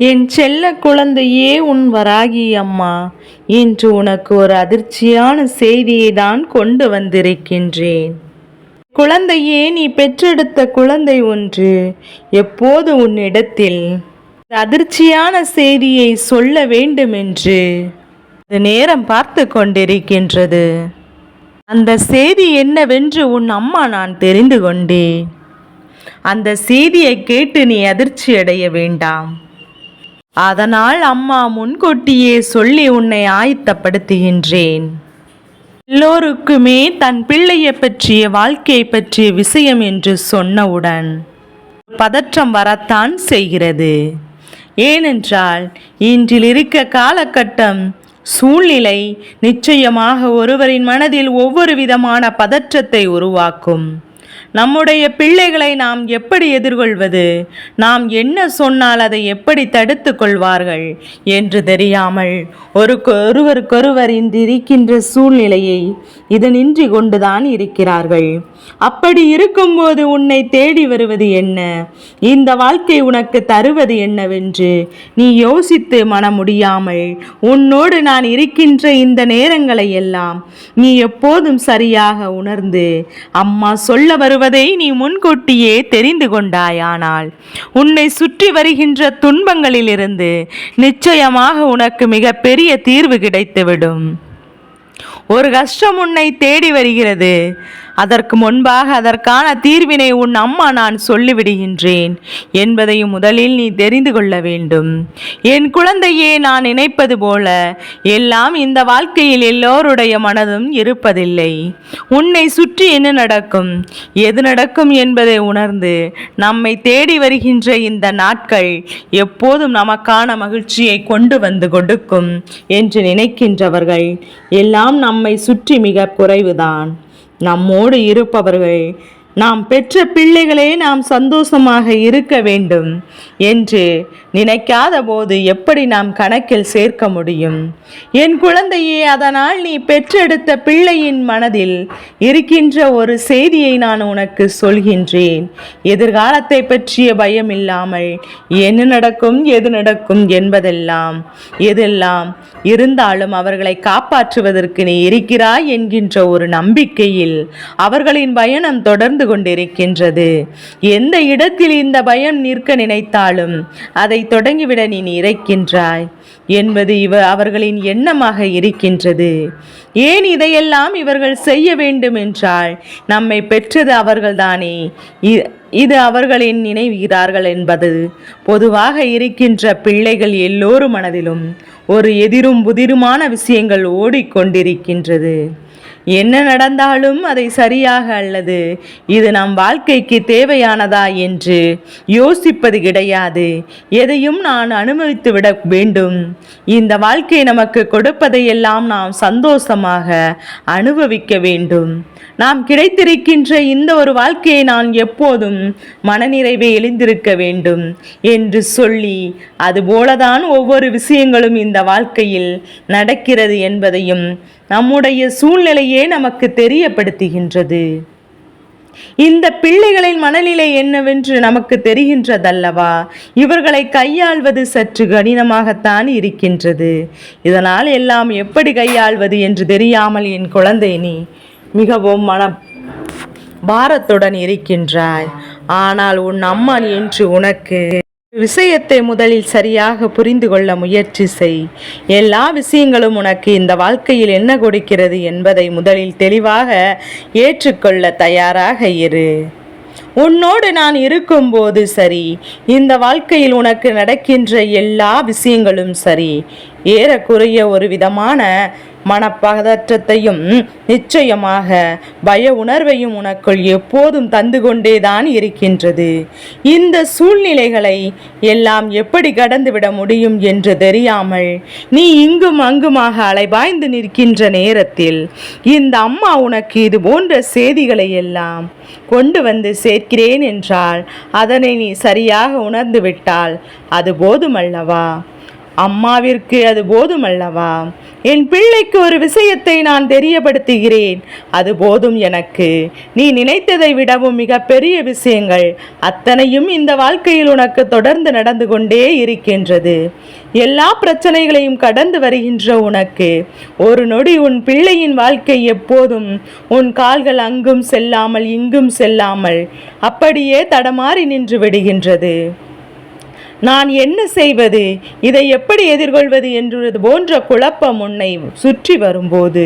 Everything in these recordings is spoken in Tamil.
என் செல்ல குழந்தையே உன் வராகி அம்மா இன்று உனக்கு ஒரு அதிர்ச்சியான செய்தியை தான் கொண்டு வந்திருக்கின்றேன். குழந்தையே நீ பெற்றெடுத்த குழந்தை ஒன்று எப்போது உன்னிடத்தில் அதிர்ச்சியான செய்தியை சொல்ல வேண்டுமென்று அது நேரம் பார்த்து கொண்டிருக்கின்றது. அந்த செய்தி என்னவென்று உன் அம்மா நான் தெரிந்து கொண்டேன். அந்த செய்தியை கேட்டு நீ அதிர்ச்சி அடைய வேண்டாம். அதனால் அம்மா முன்கூட்டியே சொல்லி உன்னை ஆயத்தப்படுத்துகின்றேன். எல்லோருக்குமே தன் பிள்ளையை பற்றிய வாழ்க்கை பற்றிய விஷயம் என்று சொன்னவுடன் பதற்றம் வரத்தான் செய்கிறது. ஏனென்றால் இன்றில் இருக்க காலகட்டம் சூழ்நிலை நிச்சயமாக ஒருவரின் மனதில் ஒவ்வொரு விதமான பதற்றத்தை உருவாக்கும். நம்முடைய பிள்ளைகளை நாம் எப்படி எதிர்கொள்வது? நாம் என்ன சொன்னால் அதை எப்படி தடுத்து கொள்வார்கள் என்று தெரியாமல் ஒரு ஒருவருக்கொருவர் இன்று இருக்கின்ற சூழ்நிலையை இது நின்றி கொண்டுதான் இருக்கிறார்கள். அப்படி இருக்கும்போது உன்னை தேடி வருவது என்ன? இந்த வாழ்க்கை உனக்கு தருவது என்னவென்று நீ யோசித்து மன முடியாமல் உன்னோடு நான் இருக்கின்ற இந்த நேரங்களை எல்லாம் நீ எப்போதும் சரியாக உணர்ந்து அம்மா சொல்ல வருவதை நீ முன்கூட்டியே தெரிந்து கொண்டாயானால் உன்னை சுற்றி வருகின்ற துன்பங்களிலிருந்து நிச்சயமாக உனக்கு மிகப்பெரிய தீர்வு கிடைத்துவிடும். ஒரு கஷ்டம் உன்னை தேடி வருகிறது. அதற்கு முன்பாக அதற்கான தீர்வினை உன் அம்மா நான் சொல்லிவிடுகின்றேன் என்பதையும் முதலில் நீ தெரிந்து கொள்ள வேண்டும். என் குழந்தையே நான் நினைப்பது போல எல்லாம் இந்த வாழ்க்கையில் எல்லோருடைய மனதும் இருப்பதில்லை. உன்னை சுற்றி என்ன நடக்கும்? எது நடக்கும் என்பதை உணர்ந்து நம்மை தேடி வருகின்ற இந்த நாட்கள் எப்போதும் நமக்கான மகிழ்ச்சியை கொண்டு வந்து கொடுக்கும் என்று நினைக்கின்றவர்கள். எல்லாம் நம்மை சுற்றி மிக குறைவுதான். நம்மோடு இருப்பவர்கள் நாம் பெற்ற பிள்ளைகளே நாம் சந்தோஷமாக இருக்க வேண்டும் என்று நினைக்காத போது எப்படி நாம் கணக்கில் சேர்க்க முடியும்? என் குழந்தையே அதனால் நீ பெற்றெடுத்த பிள்ளையின் மனதில் இருக்கின்ற ஒரு செய்தியை நான் உனக்கு சொல்கின்றேன். எதிர்காலத்தை பற்றிய பயம் இல்லாமல் என்ன நடக்கும் எது நடக்கும் என்பதெல்லாம் எதெல்லாம் இருந்தாலும் அவர்களை காப்பாற்றுவதற்கு நீ இருக்கிறாய் என்கின்ற ஒரு நம்பிக்கையில் அவர்களின் பயணம் தொடர்ந்து கொண்டிருக்கின்றது. எந்த இடத்தில் இந்த பயம் நிற்க நினைத்தாலும் அதை தொடங்கிவிட நீ இறைக்கின்றாய் என்பது இவ அவர்களின் எண்ணமாக இருக்கின்றது. ஏன் இதையெல்லாம் இவர்கள் செய்ய வேண்டும் என்றால் நம்மை பெற்றது அவர்கள்தானே. இ- இது அவர்களின் நினைவுகிறார்கள் என்பது பொதுவாக இருக்கின்ற பிள்ளைகள் எல்லோரும் மனதிலும் ஒரு எதிரும் புதிருமான விஷயங்கள் ஓடிக்கொண்டிருக்கின்றது. என்ன நடந்தாலும் அதை சரியாக அல்லது இது நம் வாழ்க்கைக்கு தேவையானதா என்று யோசிப்பது கிடையாது. எதையும் நான் அனுமதித்து விட வேண்டும். இந்த வாழ்க்கை நமக்கு கொடுப்பதையெல்லாம் நாம் சந்தோஷமாக அனுபவிக்க வேண்டும். நாம் கிடைத்திருக்கின்ற இந்த ஒரு வாழ்க்கையை நான் எப்போதும் மனநிறைவை எழுந்திருக்க வேண்டும் என்று சொல்லி அதுபோலதான் ஒவ்வொரு விஷயங்களும் இந்த வாழ்க்கையில் நடக்கிறது என்பதையும் நம்முடைய சூழ்நிலையே நமக்கு தெரியப்படுத்துகின்றது. இந்த பிள்ளைகளின் மனநிலை என்னவென்று நமக்கு தெரிகின்றதல்லவா? இவர்களை கையாள்வது சற்று கடினமாகத்தான் இருக்கின்றது. இதனால் எல்லாம் எப்படி கையாள்வது என்று தெரியாமல் என் குழந்தை நீ மிகவும் மன பாரத்துடன் இருக்கின்றாய். ஆனால் உன் அம்மா என்று உனக்கு விஷயத்தை முதலில் சரியாக புரிந்து கொள்ள முயற்சி செய். எல்லா விஷயங்களும் உனக்கு இந்த வாழ்க்கையில் என்ன கொடுக்கிறது என்பதை முதலில் தெளிவாக ஏற்றுக்கொள்ள தயாராக இரு. உன்னோடு நான் இருக்கும்போது சரி. இந்த வாழ்க்கையில் உனக்கு நடக்கின்ற எல்லா விஷயங்களும் சரி. ஏறக்குறைய ஒரு விதமான மனப்பதற்றத்தையும் நிச்சயமாக பய உணர்வையும் உனக்குள் எப்போதும் தந்து கொண்டேதான் இருக்கின்றது. இந்த சூழ்நிலைகளை எல்லாம் எப்படி கடந்துவிட முடியும் என்று தெரியாமல் நீ இங்கும் அங்குமாக அலைபாய்ந்து நிற்கின்ற நேரத்தில் இந்த அம்மா உனக்கு இது போன்ற செய்திகளை எல்லாம் கொண்டு வந்து சேர்க்கிறேன் என்றால் அதனை நீ சரியாக உணர்ந்து விட்டால் அது போதுமல்லவா? அம்மாவிற்கு அது போதுமல்லவா? என் பிள்ளைக்கு ஒரு விஷயத்தை நான் தெரியப்படுத்துகிறேன். அது போதும் எனக்கு. நீ நினைத்ததை விடவும் மிக பெரிய விஷயங்கள். அத்தனையும் இந்த வாழ்க்கையில் உனக்கு தொடர்ந்து நடந்து கொண்டே இருக்கின்றது. எல்லா பிரச்சனைகளையும் கடந்து வருகின்ற உனக்கு. ஒரு நொடி உன் பிள்ளையின் வாழ்க்கை எப்போதும் உன் கால்கள் அங்கும் செல்லாமல் இங்கும் செல்லாமல் அப்படியே தடமாறி நின்று விடுகின்றது. நான் என்ன செய்வது? இதை எப்படி எதிர்கொள்வது என்றது போன்ற குழப்பம் உன்னை சுற்றி வரும்போது.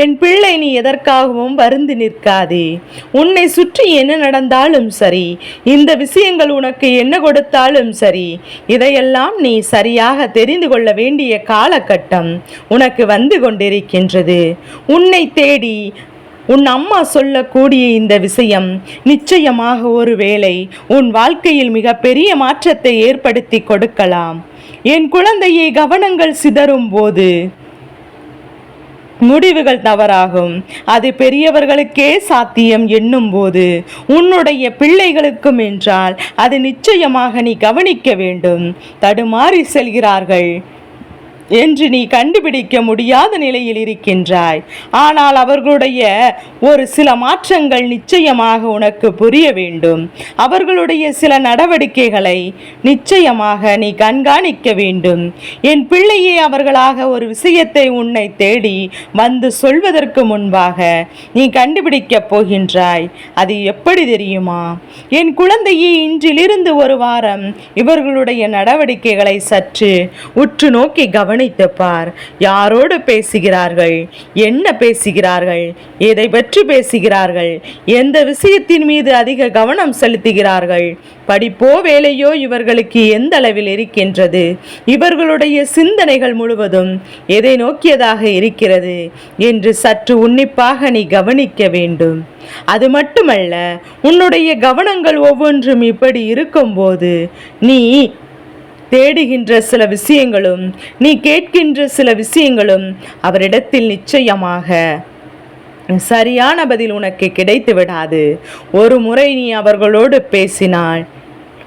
என் பிள்ளை நீ எதற்காகவும் வருந்து நிற்காதே. உன்னை சுற்றி என்ன நடந்தாலும் சரி. இந்த விஷயங்கள் உனக்கு என்ன கொடுத்தாலும் சரி. இதையெல்லாம் நீ சரியாக தெரிந்து கொள்ள வேண்டிய காலகட்டம் உனக்கு வந்து கொண்டிருக்கின்றது. உன்னை தேடி உன் அம்மா சொல்லக்கூடிய இந்த விஷயம் நிச்சயமாக ஒரு வேளை உன் வாழ்க்கையில் மிக பெரிய மாற்றத்தை ஏற்படுத்தி கொடுக்கலாம். என் குழந்தையை கவனங்கள் சிதறும் போது முடிவுகள் தவறாகும். அது பெரியவர்களுக்கே சாத்தியம் என்னும் போது உன்னுடைய பிள்ளைகளுக்கும் என்றால் அது நிச்சயமாக நீ கவனிக்க வேண்டும். தடுமாறி செல்கிறார்கள். என்று நீ கண்டுபிடிக்க முடியாத நிலையில் இருக்கின்றாய். ஆனால் அவர்களுடைய ஒரு சில மாற்றங்கள் நிச்சயமாக உனக்கு புரிய வேண்டும். அவர்களுடைய சில நடவடிக்கைகளை நிச்சயமாக நீ கண்காணிக்க வேண்டும். என் பிள்ளையே அவர்களாக ஒரு விஷயத்தை உன்னை தேடி வந்து சொல்வதற்கு முன்பாக நீ கண்டுபிடிக்கப் போகின்றாய். அது எப்படி தெரியுமா? என் குழந்தையே இன்றிலிருந்து ஒரு வாரம் இவர்களுடைய நடவடிக்கைகளை சற்று உற்று நோக்கி கவனி கவனித்து பார் யாரோடு பேசுகிறார்கள்? என்ன பேசுகிறார்கள்? எதை பற்றி பேசுகிறார்கள்? எந்த விஷயத்தின் மீது அதிக கவனம் செலுத்துகிறார்கள்? படிப்போ வேலையோ இவர்களுக்கு எந்த அளவில் இருக்கின்றது? இவர்களுடைய சிந்தனைகள் முழுவதும் எதை நோக்கியதாக இருக்கிறது என்று சற்று உன்னிப்பாக நீ கவனிக்க வேண்டும். அது மட்டுமல்ல உன்னுடைய கவனங்கள் ஒவ்வொன்றும் இப்படி இருக்கும்போது நீ தேடுகின்ற சில விஷயங்களும் நீ கேட்கின்ற சில விஷயங்களும் அவரிடத்தில் நிச்சயமாக சரியான பதில் உனக்கு கிடைத்து விடாது. ஒரு முறை நீ அவர்களோடு பேசினால்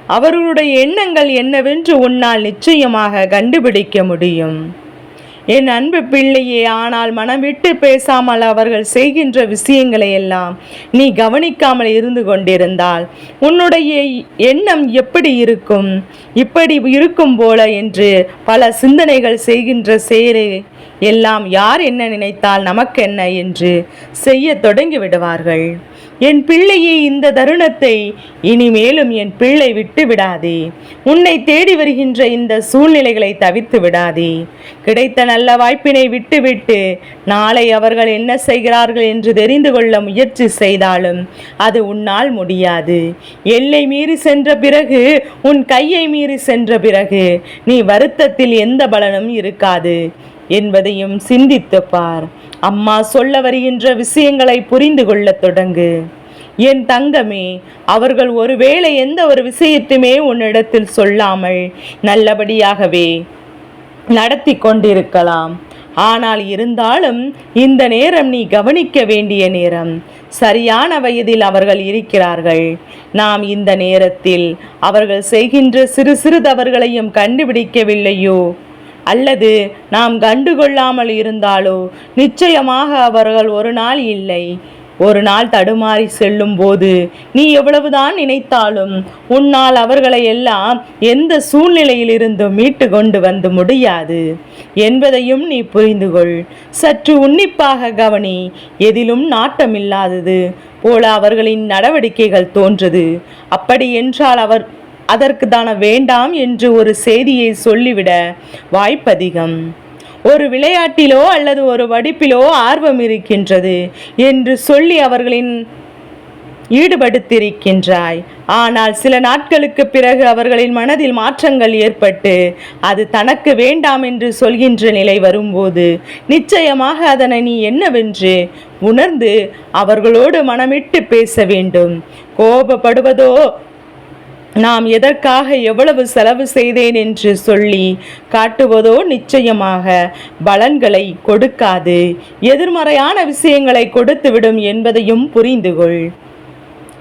அவர்களுடைய எண்ணங்கள் என்னவென்று உன்னால் நிச்சயமாக கண்டுபிடிக்க முடியும். என் அன்பு பிள்ளையே ஆனால் மனம் விட்டு பேசாமல் அவர்கள் செய்கின்ற விஷயங்களை எல்லாம் நீ கவனிக்காமல் இருந்து கொண்டிருந்தால் உன்னுடைய எண்ணம் எப்படி இருக்கும்? இப்படி இருக்கும் போல என்று பல சிந்தனைகள் செய்கின்ற செயலை எல்லாம் யார் என்ன நினைத்தால் நமக்கென்ன என்று செய்ய தொடங்கி விடுவார்கள். என் பிள்ளையே இந்த தருணத்தை இனிமேலும் என் பிள்ளை விட்டு விடாதே. உன்னை தேடி வருகின்ற இந்த சூழ்நிலைகளை தவிர்த்து விடாதே. கிடைத்த நல்ல வாய்ப்பினை விட்டுவிட்டு நாளை அவர்கள் என்ன செய்கிறார்கள் என்று தெரிந்து கொள்ள முயற்சி செய்தாலும் அது உன்னால் முடியாது. எல்லை மீறி சென்ற பிறகு உன் கையை மீறி சென்ற பிறகு நீ வருத்தத்தில் எந்த பலனும் இருக்காது என்பதையும் சிந்தித்து பார். அம்மா சொல்ல வருகின்ற விஷயங்களை புரிந்து கொள்ளத் தொடங்கு. என் தங்கமே அவர்கள் ஒருவேளை எந்த ஒரு விஷயத்தையுமே உன்னிடத்தில் சொல்லாமல் நல்லபடியாகவே நடத்தி கொண்டிருக்கலாம். ஆனால் இருந்தாலும் இந்த நேரம் நீ கவனிக்க வேண்டிய நேரம். சரியான வயதில் அவர்கள் இருக்கிறார்கள். நாம் இந்த நேரத்தில் அவர்கள் செய்கின்ற சிறு சிறு தவறுகளையும் கண்டுபிடிக்கவில்லையோ? அல்லது நாம் கண்டுகொள்ளாமல் இருந்தாலோ? நிச்சயமாக அவர்கள் ஒரு நாள் இல்லை. ஒரு நாள் தடுமாறி செல்லும் போது நீ எவ்வளவுதான் நினைத்தாலும் உன்னால் அவர்களை எல்லாம் எந்த சூழ்நிலையிலிருந்தும் மீட்டு கொண்டு வந்து முடியாது. என்பதையும் நீ புரிந்து கொள். சற்று உன்னிப்பாக கவனி. எதிலும் நாட்டமில்லாதது போல அவர்களின் நடவடிக்கைகள் தோன்றது. அப்படி என்றால் அவர் அதற்கு தான வேண்டாம் என்று ஒரு செய்தியை சொல்லிவிட வாய்ப்பதிகம். ஒரு விளையாட்டிலோ அல்லது ஒரு வடிப்பிலோ ஆர்வம் இருக்கின்றது என்று சொல்லி அவர்களின் ஈடுபடுத்திருக்கின்றாய். ஆனால் சில நாட்களுக்கு பிறகு அவர்களின் மனதில் மாற்றங்கள் ஏற்பட்டு அது தனக்கு வேண்டாம் என்று சொல்கின்ற நிலை வரும்போது நிச்சயமாக அதனை நீ என்னவென்று உணர்ந்து அவர்களோடு மனமிட்டு பேச வேண்டும். கோபப்படுவதோ நாம் எதற்காக எவ்வளவு செலவு செய்தேன் என்று சொல்லி காட்டுவதோ நிச்சயமாக பலன்களை கொடுக்காது. எதிர்மறையான விஷயங்களை கொடுத்துவிடும் என்பதையும் புரிந்துகொள்.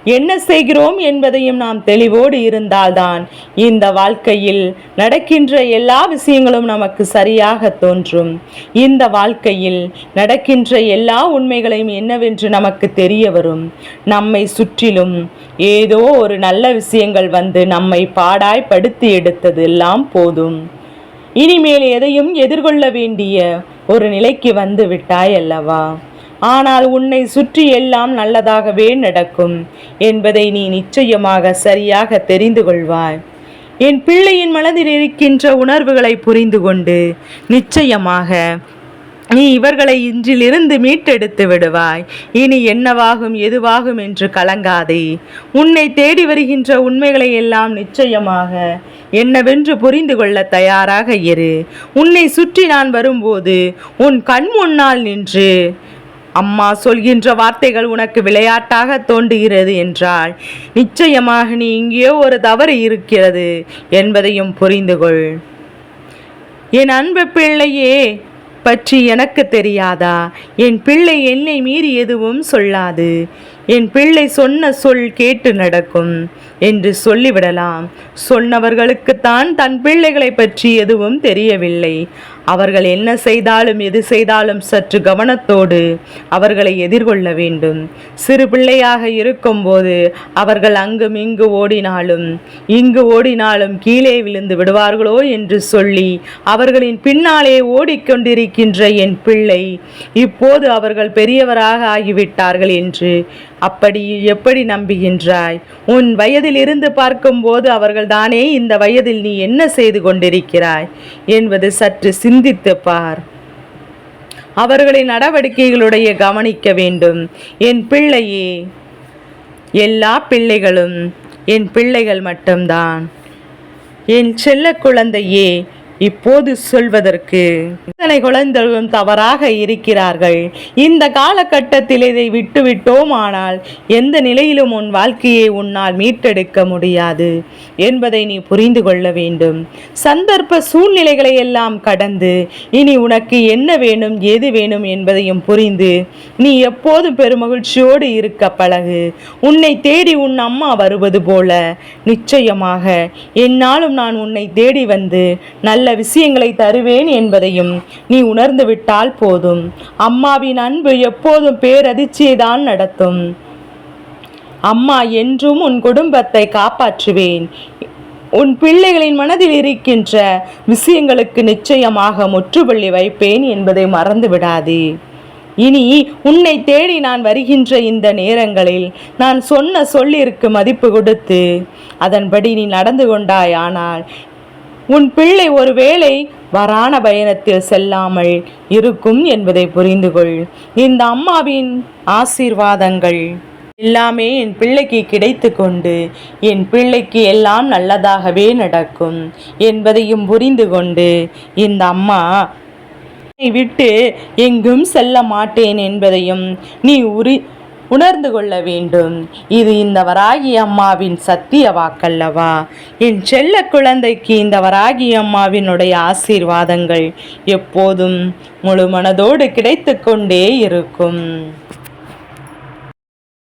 என்ன செய்கிறோம் என்பதையும் நாம் தெளிவோடு இருந்தால்தான் இந்த வாழ்க்கையில் நடக்கின்ற எல்லா விஷயங்களும் நமக்கு சரியாக தோன்றும். இந்த வாழ்க்கையில் நடக்கின்ற எல்லா உண்மைகளையும் என்னவென்று நமக்கு தெரிய வரும். நம்மை சுற்றிலும் ஏதோ ஒரு நல்ல விஷயங்கள் வந்து நம்மை பாடாய் படுத்தி எடுத்ததெல்லாம் போதும். இனிமேல் எதையும் எதிர்கொள்ள வேண்டிய ஒரு நிலைக்கு வந்து விட்டாய் அல்லவா? ஆனால் உன்னை சுற்றி எல்லாம் நல்லதாகவே நடக்கும் என்பதை நீ நிச்சயமாக சரியாக தெரிந்து கொள்வாய். என் பிள்ளையின் மனதில் இருக்கின்ற உணர்வுகளை புரிந்து கொண்டு நிச்சயமாக நீ இவர்களை இன்றிலிருந்து மீட்டெடுத்து விடுவாய். இனி என்னவாகும் எதுவாகும் என்று கலங்காதே. உன்னை தேடி வருகின்ற உண்மைகளை எல்லாம் நிச்சயமாக என்னவென்று புரிந்து கொள்ள தயாராக இரு. உன்னை சுற்றி நான் வரும்போது உன் கண் முன்னால் நின்று அம்மா சொல்கின்ற வார்த்தைகள் உனக்கு விளையாட்டாக தோன்றுகிறது என்றால் நிச்சயமாக நீ இங்கேயோ ஒரு தவறு இருக்கிறது என்பதையும் புரிந்து கொள். என் அன்பு பிள்ளையே பற்றி எனக்கு தெரியாதா? என் பிள்ளை என்னை மீறி எதுவும் சொல்லாது. என் பிள்ளை சொன்ன சொல் கேட்டு நடக்கும் என்று சொல்லிவிடலாம். சொன்னவர்களுக்குத்தான் தன் பிள்ளைகளை பற்றி எதுவும் தெரியவில்லை. அவர்கள் என்ன செய்தாலும் எது செய்தாலும் சற்று கவனத்தோடு அவர்களை எதிர்கொள்ள வேண்டும். சிறு பிள்ளையாக இருக்கும்போது அவர்கள் அங்கும் இங்கு ஓடினாலும் இங்கு ஓடினாலும் கீழே விழுந்து விடுவார்களோ என்று சொல்லி அவர்களின் பின்னாலே ஓடிக்கொண்டிருக்கின்ற என் பிள்ளை இப்போது அவர்கள் பெரியவராக ஆகிவிட்டார்கள் என்று அப்படி எப்படி நம்புகின்றாய்? உன் வயதில் இருந்து பார்க்கும்போது அவர்கள் தானே இந்த வயதில் நீ என்ன செய்து கொண்டிருக்கிறாய்? என்பது சற்று சிந்தித்து பார். அவர்களின் நடவடிக்கைகளுடைய கவனிக்க வேண்டும். என் பிள்ளையே எல்லா பிள்ளைகளும் என் பிள்ளைகள் மட்டும்தான். என் செல்ல குழந்தையே இப்போது சொல்வதற்கு இத்தனை குழந்தைகளும் தவறாக இருக்கிறார்கள். இந்த காலகட்டத்தில் இதை விட்டுவிட்டோம் ஆனால் எந்த நிலையிலும் உன் வாழ்க்கையை உன்னால் மீட்டெடுக்க முடியாது என்பதை நீ புரிந்து கொள்ள வேண்டும். சந்தர்ப்ப சூழ்நிலைகளை எல்லாம் கடந்து இனி உனக்கு என்ன வேணும் எது வேணும் என்பதையும் புரிந்து நீ எப்போதும் பெருமகிழ்ச்சியோடு இருக்க பழகு. உன்னை தேடி உன் அம்மா வருவது போல நிச்சயமாக என்னாலும் நான் உன்னை தேடி வந்து நல்ல விஷயங்களை தருவேன் என்பதையும் நீ உணர்ந்து விட்டால் போதும். அம்மாவின் அன்பு எப்போதும் பேரதிர்ச்சியை தான் நடத்தும். அம்மா என்றும் உன் குடும்பத்தை காப்பாற்றுவேன். உன் பிள்ளைகளின் மனதில் இருக்கின்ற விஷயங்களுக்கு நிச்சயமாக முற்றுப்புள்ளி வைப்பேன் என்பதை மறந்து விடாதே இனி உன்னை தேடி நான் வருகின்ற இந்த நேரங்களில் நான் சொன்ன சொல்லிற்கு மதிப்பு கொடுத்து அதன்படி நீ நடந்து கொண்டாய் ஆனால் உன் பிள்ளை ஒருவேளை வரான பயணத்தில் செல்லாமல் இருக்கும் என்பதை புரிந்து கொள் இந்த அம்மாவின் ஆசீர்வாதங்கள் எல்லாமே என் பிள்ளைக்கு கிடைத்து கொண்டு என் பிள்ளைக்கு எல்லாம் நல்லதாகவே நடக்கும் என்பதையும் புரிந்து கொண்டு இந்த அம்மா விட்டு எங்கும் செல்ல மாட்டேன் என்பதையும் நீ உரி உணர்ந்து கொள்ள வேண்டும். இது இந்த வராகி அம்மாவின் சத்திய வாக்கல்லவா? என் செல்ல குழந்தைக்கு இந்த வராகி அம்மாவினுடைய ஆசீர்வாதங்கள் எப்போதும் முழு மனதோடு கிடைத்து கொண்டே இருக்கும்.